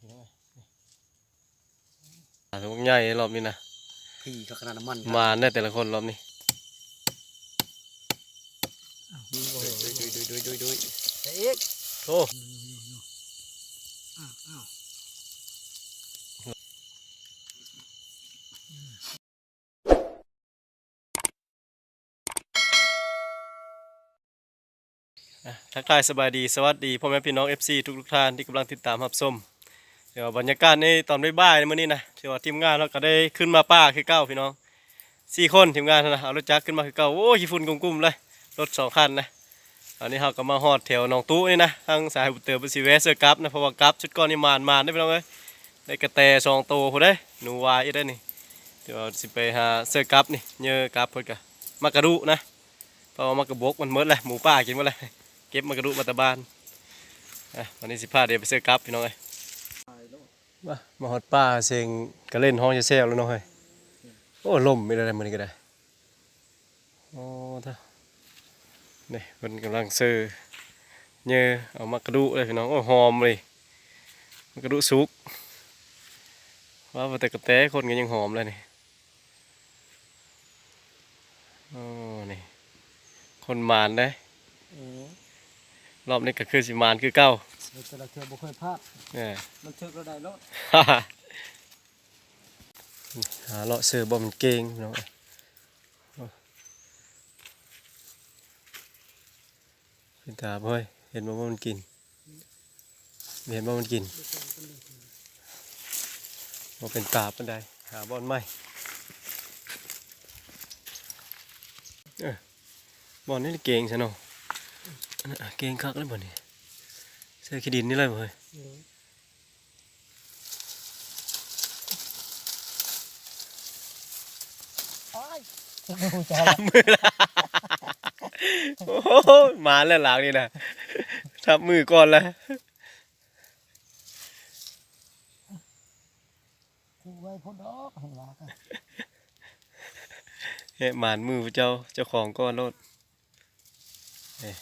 พี่น้องเอ้ยอ่าถุงใหญ่รอบนี้นะพี่ก็ขนาดน้ำมันมาได้แต่ละคนรอบนี้ดุยดุยดุยดุยดุยดุยเอ๊ะโอ้อ้าวอ้าวอะทักทายสบายดี สวัสดีพ่อแม่พี่น้อง FC ทุกทุกๆท่านที่กำลังติดตามรับชม เดี๋ยวบรรยากาศในตอนบ่ายๆในมื้อนี้นะที่ว่าทีมงานเราก็ได้ขึ้นมาป้าคือเก้าพี่น้องสี่คนทีมงานนะเอารถจักรขึ้นมาคือเก้าโอ้ยฝุ่นกุ้มๆเลยรถสองคันนะอันนี้เราก็มาฮอดแถวหนองตู้นี่นะทางสายบุตรเตอร์บุษีเวสเซอร์กัฟนะเพราะว่ากัฟชุดก้อนนี่มานมานได้พี่น้องเอ้ยได้กระแตสองโตัวพอได้หนูวายอีได้นี่เดี๋ยวสิไปหาเซอร์กัฟนี่เยอะกัฟเพิ่นก็มากระดุนะเพราะว่ามากระบกมันเมิดเลยหมูป่ากินหมดเลยเก็บมากระดูมาตะบานอะวันนี้สิพาเดี๋ยวไปซื้อกลับพี่น้องเอ้ย มามาฮอดป้าเสียงก็เล่นห้องจะแซวแล้วเน้องเฮ้ยโอ้ลมไม่ได้มันนี้ก็ได้โอ้ท่านี่เพิ่นกำลังซื้อเนื้อเอามากระดูกเลยพี่น้องโอ้หอมเลยมากระดูกสุกว่าแต่กระแตคนก็ยังหอมเลยนี่โอ้นี่คนมานได้เอ๊ะรอบนี้ก็คือสิมานคือเก้า เดี๋ยวแต่ละเทือบ่เคยพลาดเนี่ยมันถึกเราได้แล้วหาเลาะเสือบ่มันเก่งพี่น้องเอ้ยเป็นตาบ่เฮ้ยเห็นบ่ว่ามันกิน เห็นบ่มันกินบ่เป็นตาปานใดหาบ่อนใหม่เออบ่อนนี่เก่งซะเนาะอันนั้นอะเก่งคักเลยบ่นี่ เสื้อขี้ดินนี่เลยบ่เฮ้ยโอ้ยดูจ้าทำมือละโอ้โหมาแล้วหลังนี่นะทับมือก่อนล้วกูไว้พ่นดอกให้ว่ากันเฮ้หมานมือเจ้าเจ้าของก้อนรถเอ้ย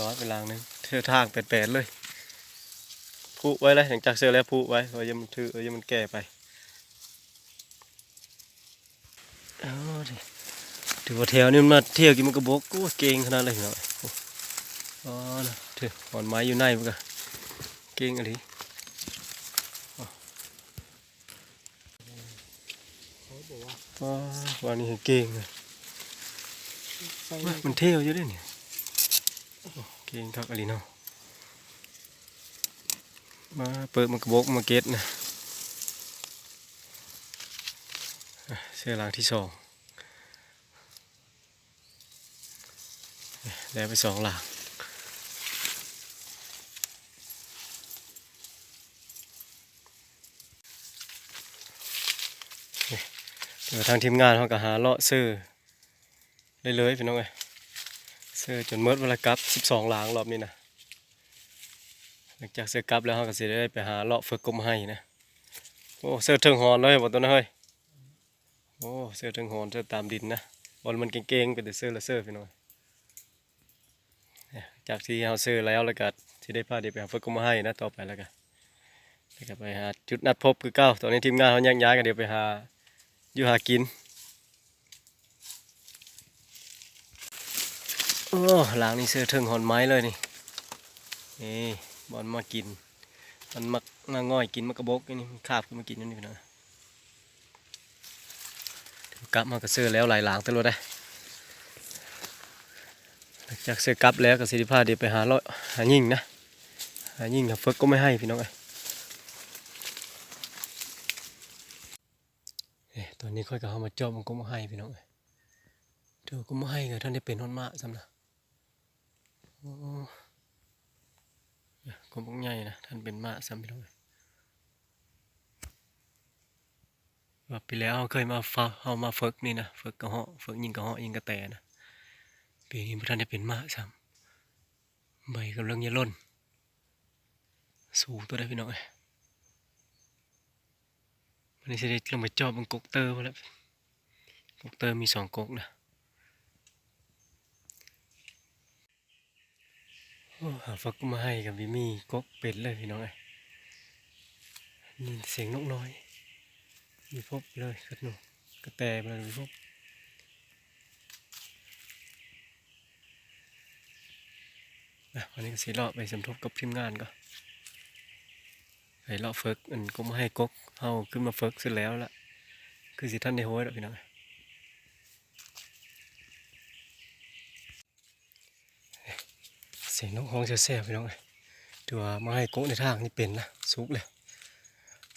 ร้อยไปลางนึง เทือทางแปดๆเลยผูไว้เลยหลังจากเสือแล้วผูไว้เพราะยังมันถือเออยังมันแก่ไปเอาดิถือว่าแถวนี้มันมาเที่ยวกินมันกระบอกกูเก่งขนาดเลยเนาะอ๋อนะถือหอนไม้อยู่ในมันก็เก่งอะไรเขาบอวันนี้เก่งเลยมันเที่ยวอยู่ด้วยเนี่ย เก่งทักอะไรเนาะมาเปิดมันกระบอกมาเก็ตนะเสื้อลางที่สองได้ไปสองหลางเดี๋ยวทางทีมงานเขาก็หาเลาะซื้อเรื่อยๆพี่น้องเอ้ย ซื้อจนเมิดเวลากลับสิบสองหลางรอบนี้นะหลังจากซื้อกลับแล้วเขาก็สิได้ไปหาเลาะฝึกกลมให้นะโอ้เสื้อเทิงหอนเลยบอตัวนั้นเฮ้ยโอ้เสื้อเทิงหอนเสื้อตามดินนะบอลมันเก่งๆเป็นแต่เสื้อละเสื้อพี่น้อยจากที่เขาซื้อแล้วแล้วก็ที่ได้พาเดี๋ยวไปหาฝึกกลมให้นะต่อไปแล้วกันแล้วก็ไปหาจุดนัดพบคือเก้าตอนนี้ทีมงานเขาแยกย้ายกันเดี๋ยวไปหาอยู่หากิน โอ้ล้างนี่เสื้อเทิงหอนไม้เลยนี่นี่บอลมากิน มันมักมาง่อยกินมากระบกนี่คาบขึ้นมากินนี่น้องกลับมากระเสื้อแล้วหลายหลางตลอดได้หลังจากเสื้อกลับแล้วกับสิริพาเดี๋ยวไปหาเลาะหายิงนะหายิงกับเฟิกก็ไม่ให้พี่น้องเอ้ยเอ๊ะตอนนี้ค่อยก็เอามาจอบมันก็ไม่ให้พี่น้องเอ้ยเดี๋ยวก็ไม่ให้กับท่านได้เป็นหอนมาซ้ำนะ โอ้ยกใหญ่นะ ท่านเป็นมาซ้ำไปเลยว่าปีแล้วเคยมาฟาเอามาฝึกนี่นะฝึกกระเหาะฝึกยิงกระเหาะยิงกระแตนะปีนี้พระท่านได้เป็นมาซ้ำใบกำลังจะล่น สูงตัวได้พี่น้องเอ้ยวันนี้จะได้ลงไปจอบมันกกเตอร์มาแล้วกกเตอร์มีสองกกนะ โอ้ หาฟักมาให้กับวิมีกกเป็ดเลยพี่น้องเอ้ยนี่เสียงนกน้อย มีพบเลยกระหนูกระแตไปเลยมีพบนะวันนี้ก็สีเลาะไปสมทบกับทีมงานก็ไปเลาะเฟิกอันก็มาให้กกเอาขึ้นมาเฟิกเสร็จแล้วละคือสิท่านในโห้ยแล้วพี่น้อง เสียงนกฮ้องแซ่บๆพี่น้องถือว่ามาให้กกในทางนี่เป็นนะสุกเลย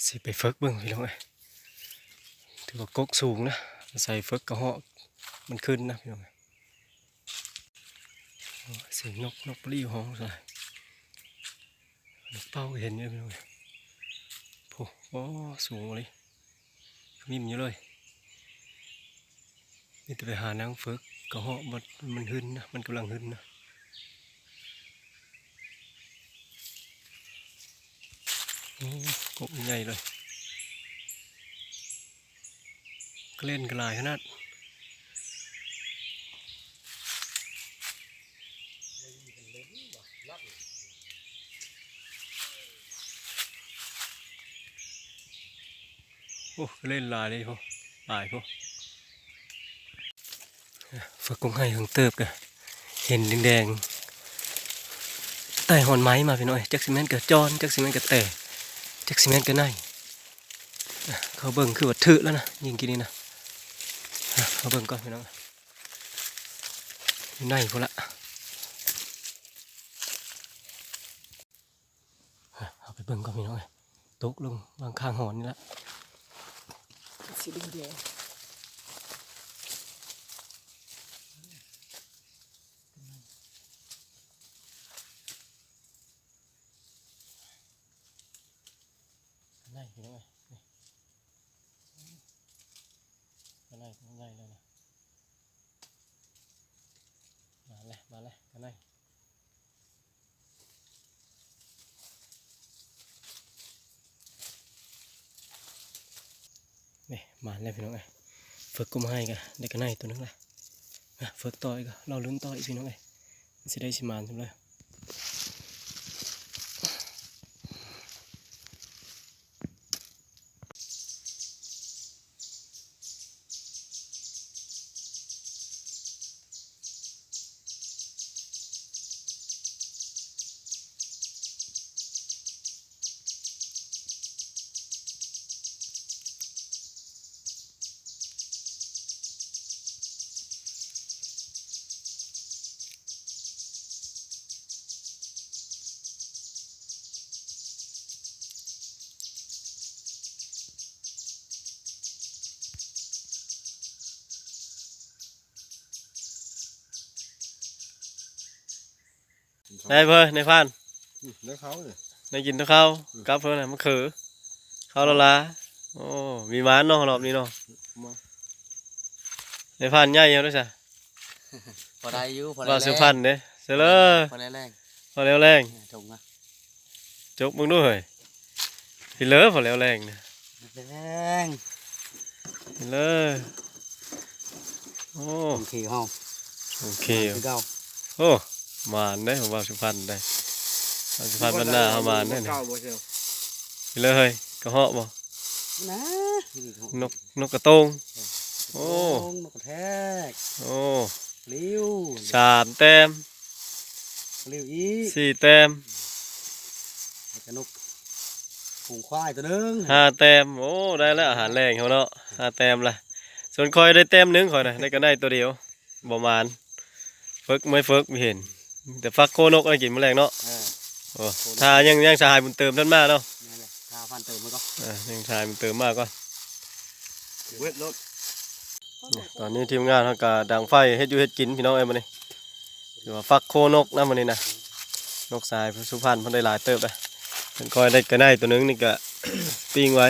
สิไปเฟิกเบิ่งพี่น้องเอ้ยถือว่ากกสูงนะใส่เฟิกกระเหาะมันขึ้นนะพี่น้องเอ้ยเสียงนกนกปลี้ห้องใส่เป้าเห็นอยู่พี่น้องเอ้ยโอ้โหสูงเลยนิ่มอยู่เลยนี่จะไปหานางเฟิกกระเหาะมันมันหึนนะมันกำลังหึนนะโอ้ กบใหญ่เลยกเล่นกลายขนาดโอ้เล่นลายเลยพวกหลายพวกฝึกกุ้งให้ถึงเติบกันเห็นแดงๆใต้หอนไม้มาพี่น้อยจักซิเมนกับจอนจักซิเมนกับแต่ จักซีเมนต์กับไนเขาเบิ่งคือว่าถือแล้วนะยิงกินนี่นะเขาเบิ่งก่อนพี่น้องอยู่ในพุ่นละเอาไปเบิ่งก่อนพี่น้องเอ้ยตกลงวางข้างหอนนี่ละสีแดง ในพี่น้องเอ้ยนี่มาในมาในเลยนะมา เลยมาเลยกันในนี่มาแล้วพี่น้องเอ้ยฝึกกุมให้กันได้ ในตัวนึงละอะฝึกต่อยก็เราลุ้นต่อยพี่น้องเอ้ยมันสิได้สิมานใช่ไหมได้เพื่อในพันเนื้อเขาเนี่ยได้กินทุกข้าวกลับเพื่อนน่ะมันคือข้าวละลาโอ้มีหม้านเนาะรอบนี้เนาะมาในพันใหญ่เยอะด้วยจ้ะพอได้อยู่พอได้เราซื้อพันเด้เสร็จเลยพอได้แรงพอแล้วแรงจงนะจกมึงด้วยพี่เลิฟพอแล้วแรงเนี่ยแรงพี่เลิฟโอ้โอเคห้องโอเคคือเก่าโอ้ห มานได้ผมว่าสุพรรณได้เอาสุพรรณบรรณาเอาหมานได้เนี่ยเก่าบ่เชียวพี่เลิฟเฮ้ยกระเหาะบ่นะนกนกกระโตงโอ้นกกระแทกโอ้ลิ้วสามแต้มลิ้วอีกสี่แต้มแล้วก็นกฝูงควายตัวหนึงห้าแต้มโอ้ได้แล้วอาหารแรงเขาเนาะห้าแต้มละส่วนคอยได้แต้มหนึงคอยนะได้ก็ได้ตัวเดียวประมาณฝึกไม่ฝึกไม่เห็น แต่ฟักโคนกอะไรกินแมลงเนาะเออโอ้ถ้ายังยังสหายบุญเติมท่านมากเนาะนี่นแหละข้าวพันเติมมันก็อ่ายังสหายบุญเติมมากก่อนเวทรถตอนนี้ทีมงานเขาก็ดังไฟเฮ็ดอยู่เฮ็ดกินพี่น้องเอ้ยมันนี่ถือว่าฟักโคนกนะมันนี่นะนกสายสุพรรณเพันได้หลายเติบเลยเพิ่นคอยได้กระได้ตัวหนึงนี่ก็ ปิ้งไว้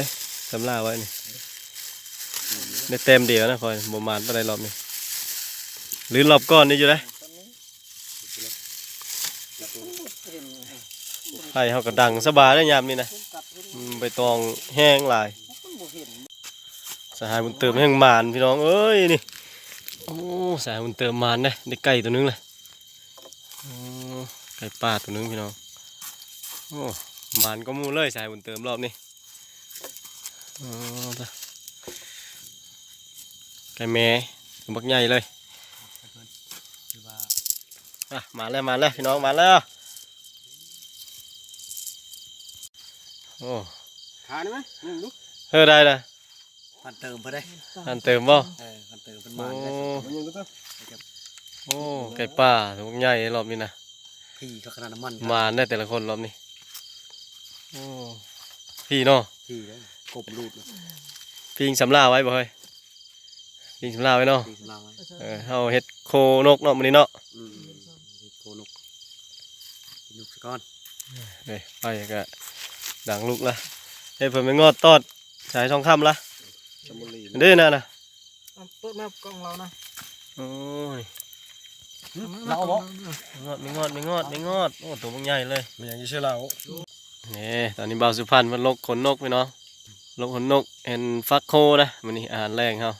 สำลาไว้นี่ได้เต็มเดียวนะคอยประมาณบ่ได้รอบนี้หรือรอบก้อนนี่อยู่เล ไฟเขาก็ดังสบายได้ยามนี่นะอืมใบตองแห้งหลายสหายบุญเติมแห่งมานพี่น้องเอ้ยนี่โอ้สหายบุญเติมมานได้ได้ไก่ตัวหนึงเลยโอ้ไก่ป่าตัวหนึงพี่น้องโอ้มานก็มูเลยสหายบุญเติมรอบนี้อ๋อตะไก่แม่ตัวบักใหญ่เลยคือว่าอะมาแล้วมาแล้วพี่น้องมาแล้ว อ้ขาได้ไหมหนึ่งลูกเฮ้อได้ละพันเติมเพื่อได้อันเติมบ่เออพันเติมเป็นโอ้มาได้ยังลูกเต้าโอ้ไก่ป่าตัวบักใหญ่รอบนี้นะพี่เขาขนาดน้ำมันมาได้แต่ละคนรอบนี้โอ้พี่เนาะพี่เลยกบรูดเลยพี่ยิงสำลาไว้บ่เฮ้ยพี่ยิงสำลาไว้เนาะพี่สำลังไว้เออเฮาเฮ็ดโคนกเนาะมื้อนี้เนาะอืมโกนกกินนกสะก้อนเฮ้ยไปก็ ดังลุกละเฮ้ยเพิ่นไปงอดตอดสายทองคำละชมบุรีเด้อนะนะเอาเปิดหน้ากล้องเรานะโอ้ยเราบอกงอดไม่งอดไม่งอดไม่งอดโอ้ตัวมันใหญ่เลยมันยังจะเชื่อเรานี่ตอนนี้บ่าวสุพรรณมันลกขนนกไปเนาะลกขนนกเห็นฟักโคนะมันนี่อาหารแรงเฮา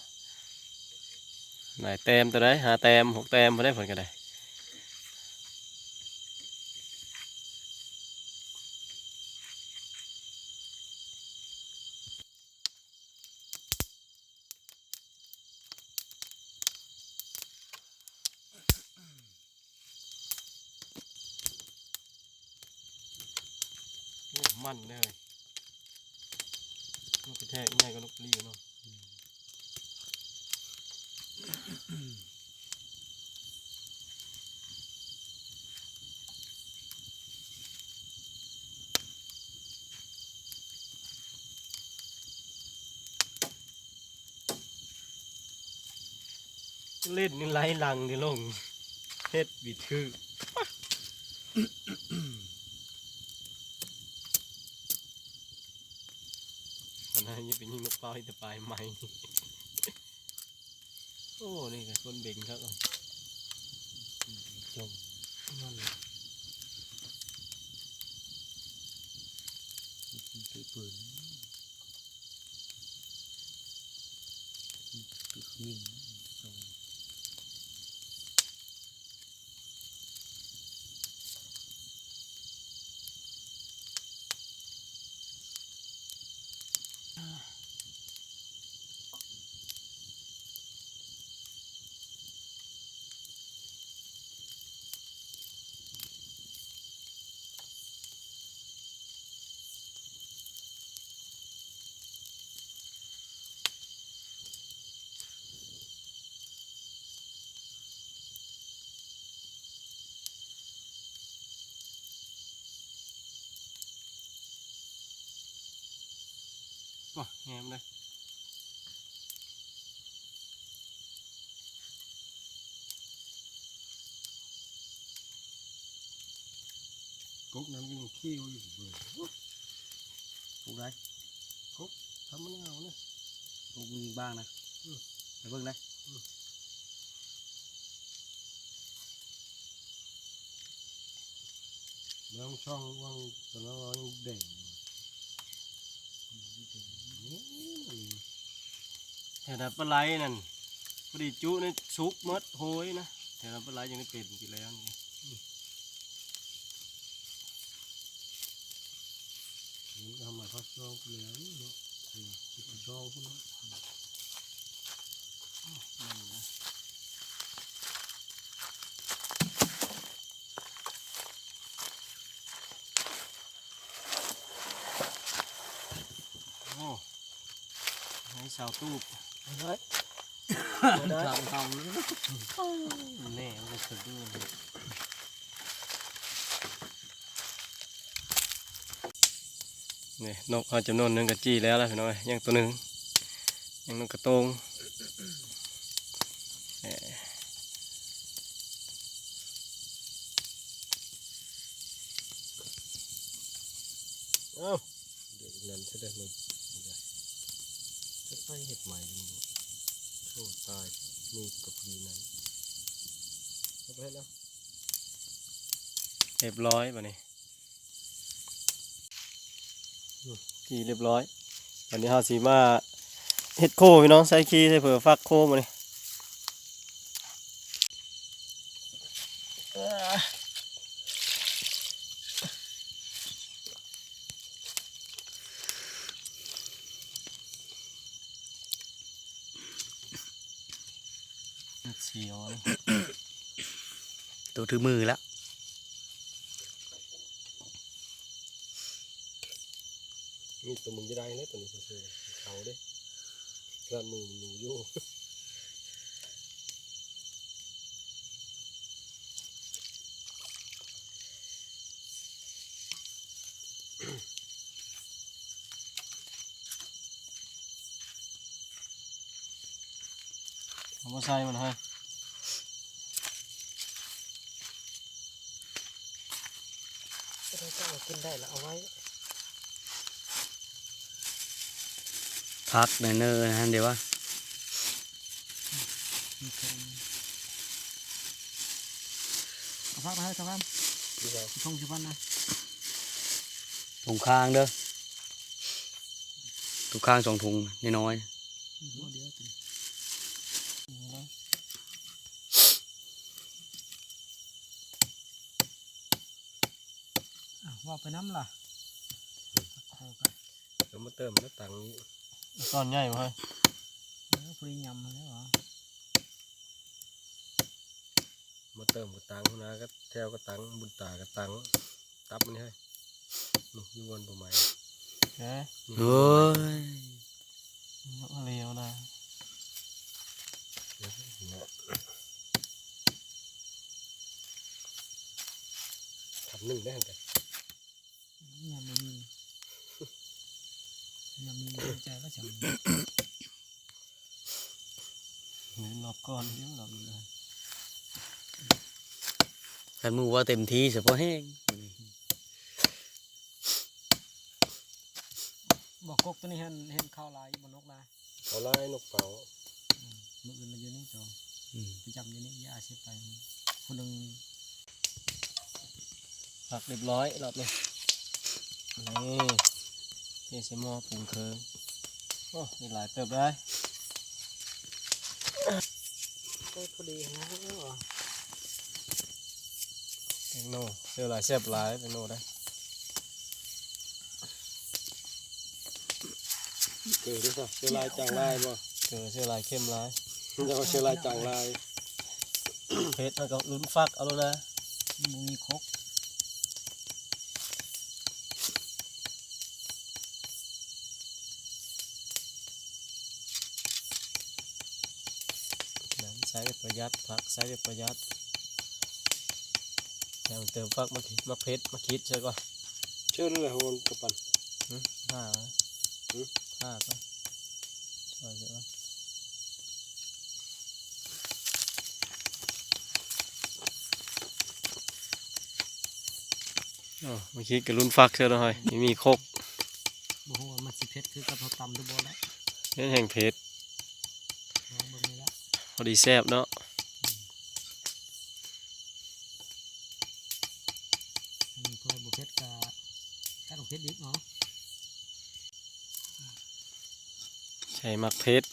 ไหนแต้มตัวใดหาแต้มหกแต้มบ่ได้ผลก็ได้โอ้มันเลยนกกระแทกง่ายกว่านกปลีเนาะ เล่นนี่ไล่ลังนี่ลงเฮ็ดบิดคือมันน่าจะเป็นยิงนกเป้าที่จะปลายไม้โอ้นี่ไงคนเบ่งครับจมนั่นเลยถือปืนถือขมิ้น ว้าแงมเลยกุ๊กน้ำกินขี้อยู่เลยกุ๊กได้ทำมันเอาเนี่ยกุ๊กมีบ้างนะไปเบิ่งได้น้ำช่องว่างตอนนั้นเรายังเด่ง แถวนั้นปลาไหลนั่นพอดีจุนี่ซุกมดโหยนะแถวนั้นปลาไหลยังได้เป็นกี่แล้วนี่ทำมาเขาชอบแล้วเนาะเออสิบช่องพวกนั้นนั่นะ ให้สาวตูบได้ได้ทำทำแน่มันจะสะดุ้งนี่นกเอาจำนวนหนึ่งกระจี้แล้วล่ะพี่น้อยยังตัวหนึ่งยังนกกระโตงแหม่เอ้าเดี๋ยวนั้นจะได้มันจะ ไปเห็ดใหม่มันบ่โชว์ตายมีกับดีนั้นเอาไปให้แล้วเรียบร้อยป่ะนี่ขี่เรียบร้อยวันนี้เฮาสีมาเฮ็ดโคพี่น้องใส่ขี้ใส่เผื่อฟักโคมานี่ เสียวนะ ตัวถือมือแล้วมีตัวมึงจะได้เลยตัวนี้เฉยๆเขาเด้กระมือมึงอยู่เอามาใส่มันให้ ได้ก็เอากินได้แล้วเอาไว้พักเนอร์ๆนะฮะเดี๋ยวว่าเอาพักมาให้ครับดีครับทงชิบันนะถุงข้างเด้อถุงข้างสองถุงน้อยหั วเดียวติอะว่าไปน้ำล่ะเอากันแล้วมาเติมแล้วตังค์นี้ก้อนใหญ่มาให้เออพรียำมาแล้วเหรอมาเติมกับตังค์นะก็แถวก็ตังค์บุญตาก็ตังค์ตับมันให้นี่อยู่บนประมาณเอ๊ะๆเฮ้ยยกเรียวนะทำหนึ่งได้หันกัน ยำไม่มียำมีใจก็ฉันหรือรอบก้อนเดียวรอบนี้เลยกันมือว่าเต็มที่เฉพาะแห้งบอกกกตัวนี้เห็นเห็นข้าวลายอยู่บนนกลายเอาไล่นกเป่ามืออื่นมาอยู่นี่จออืมไปจำอยู่นี่ยาเสียไปคนหนึ่งผักเรียบร้อยรอบนี้นี่เทใส่หม้อปรุงเคิงโอ้มีหลายเติบได้ก็พอดีนะแตงโน่เสื้อหลายแซ่บหลายแตงโน่ได้เกิดด้วยซะเชื้อลายจางลายบ่เจอเสื้อหลายเข้มหลายจะเอาเชื้อลายจางลายเพชรมันก็ลุ้นฟักเอาแล้วนะมึงมีครก ใช้แบบประหยัดผักใช้แบบประหยัดแล้วเติมฟักมาคิดมาเพชรมาคิดใช่ก่อนเชื่อเลยโหนกระปันห้าไหมหือห้าก็ช่วยเยอะอ๋อมาคิดกับลุ้นฟักเชียวหน่อยนี่มีครกบ่ฮู้ว่ามันสิเผ็ดคือกับเขาตำหรือบ่แล้วเล่นแห่งเพชร ลองเบิ่งนี่ละ พอดีแซ่บเนาะอันนี้เพื่อบ่เผ็ดกับกระดูกเผ็ดอีกเนาะใช่มักเพชร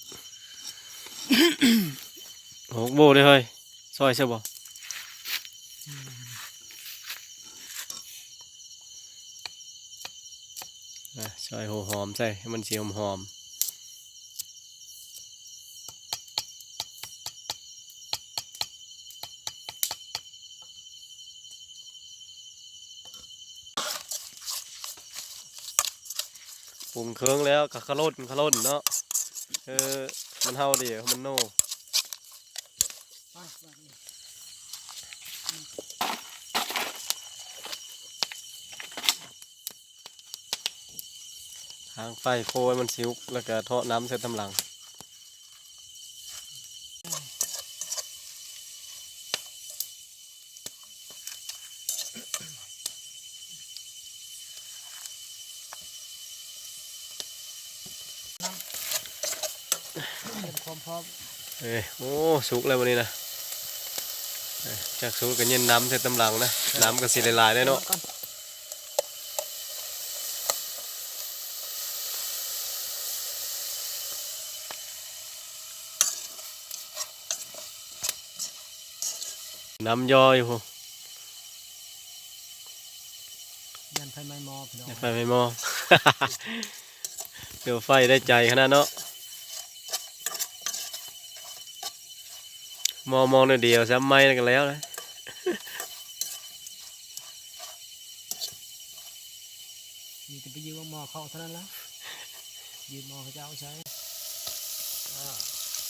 โหกโบเลยเฮ้ยซอยใช่บ่อะซอยหัวหอมใส่ให้มันเสียหอมหอม งเครื่องแล้วกะขะล่นขะล่นเนาะเออมันเฮาเดียวมันโน่ทางไฟโคให้มันซิวแล้วก็เทาะน้ำใส่ตำหลังเป็นความพร้อมเสุกเลยวันนี้นะเอ้ยจกสุกก็เย็นน้ำใส่ตำหลัง นะน้ำก็สีลายๆได้เนาะก่อนน้ำย่อยอยู่ยันไฟไหม้หม้อพี่น้อง ไฟไม่มอเดี๋ยวไฟได้ใจขนาดเนาะมองมองหน่อยเดียวซ้ำไม่กันแล้วนะมีแต่ไปยืมเอาหมอเข้าเท่านั้นละยืมหมอเขาจะเอาใช้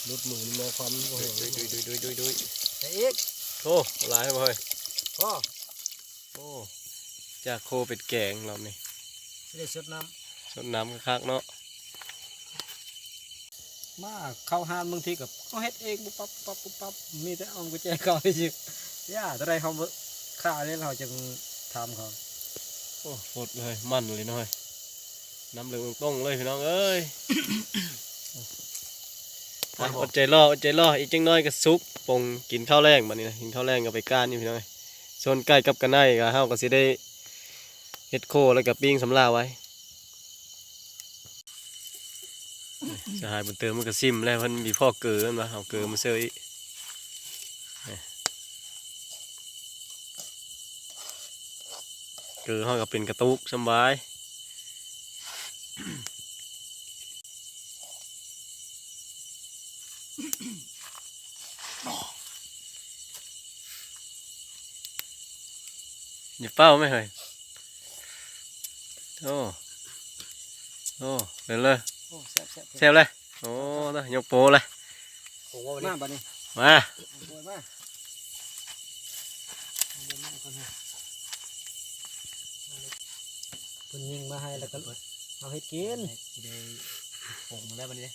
รุดมือนี่มองความโอ้โหดุยดุยดุยดุยดุยดุยแต่อีกโอ้หลายบ่เฮ้ยพ่อโอ้จากโคเป็ดแกงรอบนี้ไม่ได้สดน้สดน้ำคักๆเนาะำ มาเข้าหานบางทีกับเขาเฮ็ดเองปุ๊บปั๊บปั๊บปุ๊บปั๊บมีแต่เอากุญแจเข้าไปจิย่าจะได้เขาบ่ค่าเนี่ยเราจึงทำเขาโอ้โหดเลยมันเลยนาะเฮ้ยน้ำเหลืองต้องเลยพี่น้องเอ้ยอะอดใจรออดใจรออีกจังน้อยก็ซุกปงกินข้าวแรงบัดนี้นะกินข้าวแรงก็ไปก้านนี่พี่น้อยส่วนใกล้กับกันไนก็เฮาก็สิได้เฮ็ดโคแล้วก็ปิ้งสำลาไว้ สหายบุญเติมมันก็ซิมแล้วเพิ่นมีพ่อเกือมันมาเอาเกือมาเซยอีกนี่เกือเฮาก็เป็นกระตุกสบายอย่าเป้าไม่เคยโอ้ โอ้เดินเลย เซฟเลยโอ้นะยกโปเลยโอ้โหมาบัดนี้มาโอ้ยมาเอาเบิ่งมาก่อนฮะเอาเลยเพิ่นยิงมาให้แล้วก็เอาให้กินได้ปงได้บัดนี้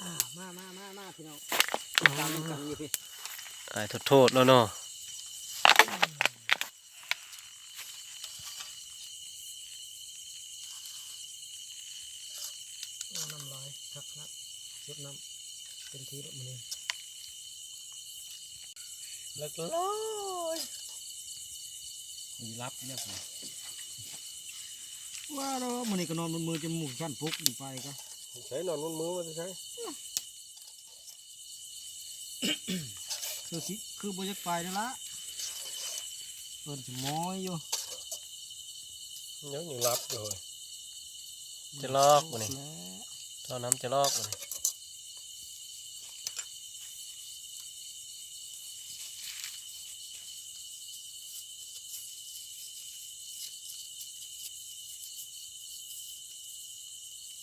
อ่ามามามามาพี่น้องตามกันอยู่พี่ไอ้โทษโทษแล้วเนาะ เอาน้ำลายคักค รับชุดน้ำเป็นทีละมันเองเลิกลอยมีรับเนี่ยผมว่าเรามันนี่ก็นอนบนมือจนหมูกชั้นปุ๊กอยู่ไปก็ใช้นอนบนมือมันจะใช้คือสิคือบรรยากาศนี่ละเปิดสมอยอยู่ยังอยู่รับอยู่เลยจะลอกมานี่แล้วเท่าน้ำจะลอกมานี่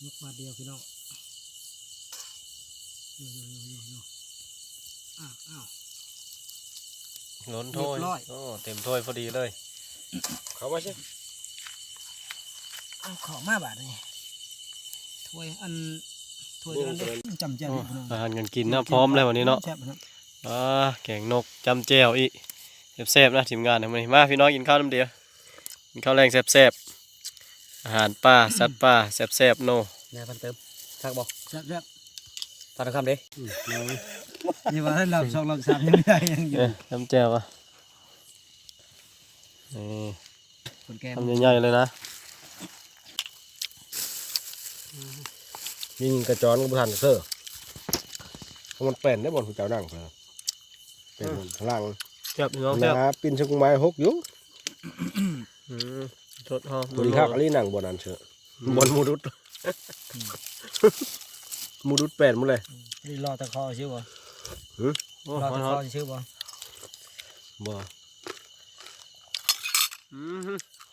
ยกมาเดียวพี่น้องโยโยโยโยโยอ้าวอ้าว ล้นถ้วยเรียบร้อย โอ้เต็มถ้วยพอดีเลย เขามาใช่ อ้าวขอมาบาทนี่ถ้วยอันถ้วยเดียวกันเด้จำแจ่มโอ้พี่น้องอาหารกันกินนะพร้อมแล้ววันนี้เนาะแซ่บครับอ่าแกงนกจำแจ่วอีกแซ่บๆนะทีมงานนะมื้อนี้มาพี่น้องกินข้าวน้ำเดียวกินข้าวแรงแซ่บๆ อาหารป่าสัตว์ป่าแซ่บๆโนแม่พันเติมทักบอกแซ่บแซ่บตอนคำเด้นี่ว่าให้เราสองเราสามยังไม่ได้ยังอยู่เอ้ยจำแจ่วอะนี่คนแก่ทำใหญ่ๆเลยนะยิงกระจรกับทันเซอร์เพราะมันเป็นได้บนหัวเจ้านั่งเพื่อเป็นข้างล่างแซ่บพี่น้องแซ่บนะปีนชกุงไม้หกอยู่อืม สดหอมบริคักอันนี้นั่งบนนั้นเชอะบนมูดุดมูดุดแปดหมดเลยนี่รอตะคอชื่อบ่โอ้รอหอตะมคหออมชื่อบ่บ่อืม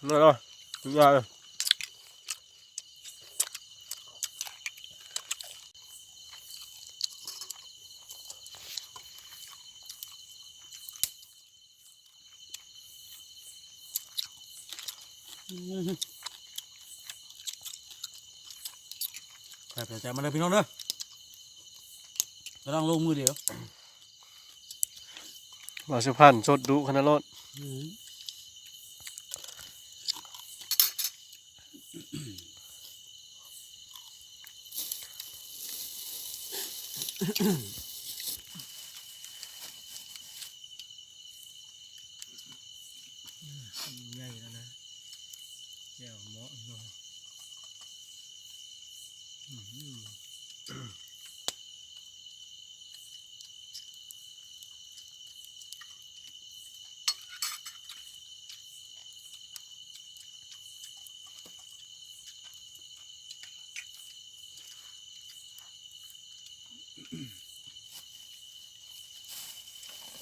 นี่เนาะใหญ่เลย แซ่บใจมาเลยพี่น้องเด้อก็ต้องลงมือเดียวว่าสุพรรณสดดุขนาดรถใ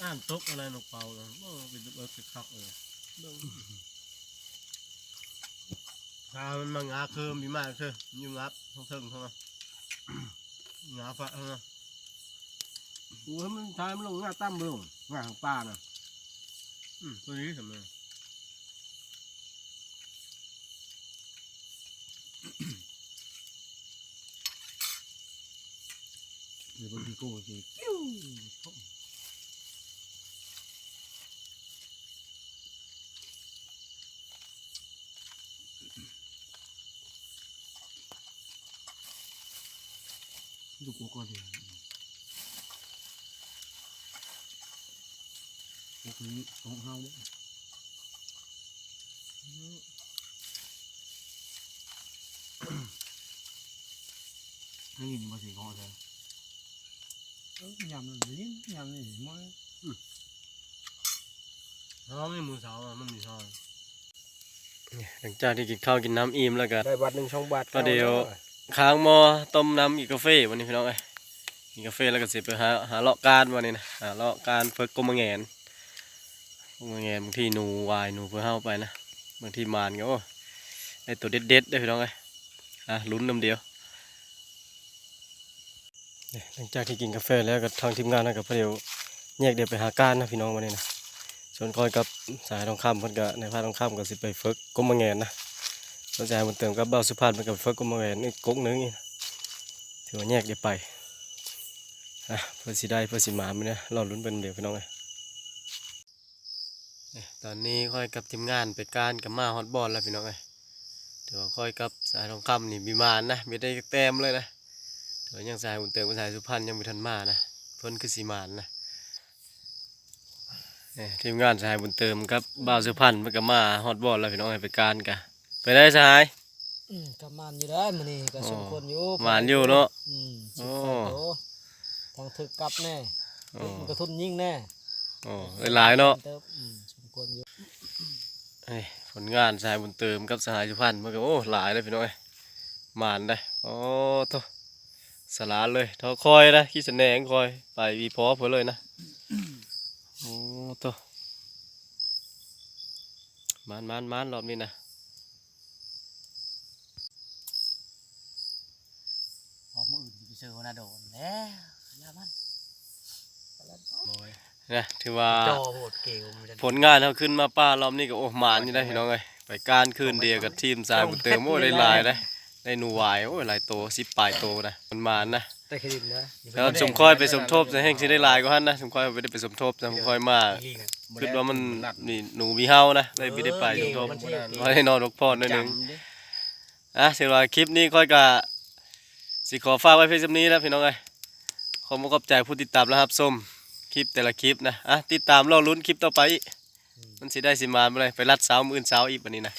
อ่านตกอะไรนกเป่าเลยโอ้เป็นเบิร์กคักเลยถ้ามันมางาเคิมมีมากคือยุ่งงับทั้งเทิงทั้งนั้นงาฟ้าทั้งนั้นโอ้ยมันทายมันลงหน้าตั้มลงหน้าของป้าน่ะอืมตัวนี้ทำไมเดี๋ยวบางทีกู สิดูกูก่อนดิพวกนี้ของเฮาเด้อนี่นี่มาสิของเธอยำลิ้นยำนี่มันเขาไม่มือสาวอะมันมีซอยหลังจากที่กินข้าวกินน้ำอิ่มแล้วก็ได้บัตรหนึ่งช่องบัตรก็เดี๋ยว ค้างหมอต้มน้ำอีกกาแฟวันนี้พี่น้องเอ้ยกินกาแฟแล้วก็สิไปหาหาเลาะการวันนี้นะหาเลาะการเฟิกกลมะแงนกลมแงนบางทีหนูวายหนูเพื่อเข้าไปนะบางทีมานก็โอ้ได้ตัวเด็ดเด็ดได้พี่น้องเอ้ยอะลุ้นน้ำเดียวหลังจากที่กินกาแฟแล้วก็ทางทีมงานนะกับเดี๋ยวแยกเดี๋ยวไปหาการนะพี่น้องวันนี้นะส่วนคอยกับสายทองคำเพิ่นก็ในภาทองคำก็สิไปเฟิกกลมะแงนนะ สนใจมันเติมกับเบ้าสุพรรณมันกับเฟิร์กุมาแหวนนี่ก๊กหนึงนี่ถือว่าแยกเดี๋ยวไปอะเพื่อสิได้เพื่อสิมามันเนี่ยรอลุ้นเป็นเดี๋ยวพี่น้องเลยนี่ตอนนี้ค่อยกับทีมงานไปการกับมาฮอตบอลแล้วพี่น้องเลยเดี๋ยวค่อยกับสายทองคำนี่มีมานะมีได้แต้มเลยนะเดี๋ยวยังสายบุญเติมกับสายสุพรรณยังม่ทันมานะเพิ่นคือสีมานนะทีมงานสายบุญเติมกับบ่าวสุพรรณมันกับมาฮอตบอลแล้วพี่น้องเลยไปการกัน ไปได้สหายอืมกำมันอยู่ได้มันนี่ก็สมควรอยู่หวานอยู่เนาะอืมโอ้สิบแปดโลทางถึกกลับแน่อ๋อมันกระทุนยิ่งแน่อ๋อหลายๆเนาะติบอืมสมควรอยู่เอ้ยผลงานสายบุญเติมกับสหายสุพรรณมันก็โอ้หลายเลยพี่น้อยหมานได้โอ้โตสลานเลยเท่าคอยนะขี้แสนงคอย ไปวีพอเพื่อเลยนะโอ้โตมานมานมานรอบนี้นะ พอมื ออื่นสิไปเจอคนน่าโดนแล้วยามันนะถือว่าจอโหดเกลมันจะผลงานเขาขึ้นมาป้ารอบนี้ก็โอ้หมานอยู่ได้พี่น้องเอ้ยไปการคืนเดียวกับทีมสายบุญเติมโอ้ได้หลายได้ได้หนูหวายโอ้หลายโตสิบปลายโตนะมันมานนะแต่เครดิตนะแล้วสมคอยไปสมทบจะแห้งสิได้หลายกว่าหันนะสมคอยไปได้ไปสมทบนะสมคอยมาคิดว่ามันนี่หนูมีเฮานะได้ไปได้ไปสมทบไว้ให้นอนรกพอดหนิดนึงอะเสร็จว่าคลิปนี้ค่อยกะ สิขอฝากไว้เพียงเท่านี้นะพี่น้องเอ้ยขอมขอบใจผู้ติดตามนะครับส้มคลิปแต่ละคลิปนะอะติดตามรอลุ้นคลิปต่อไป มันสิได้สิมาเมื่อไรไปรัดสาวมื่นสาวอีกวันนี้นะ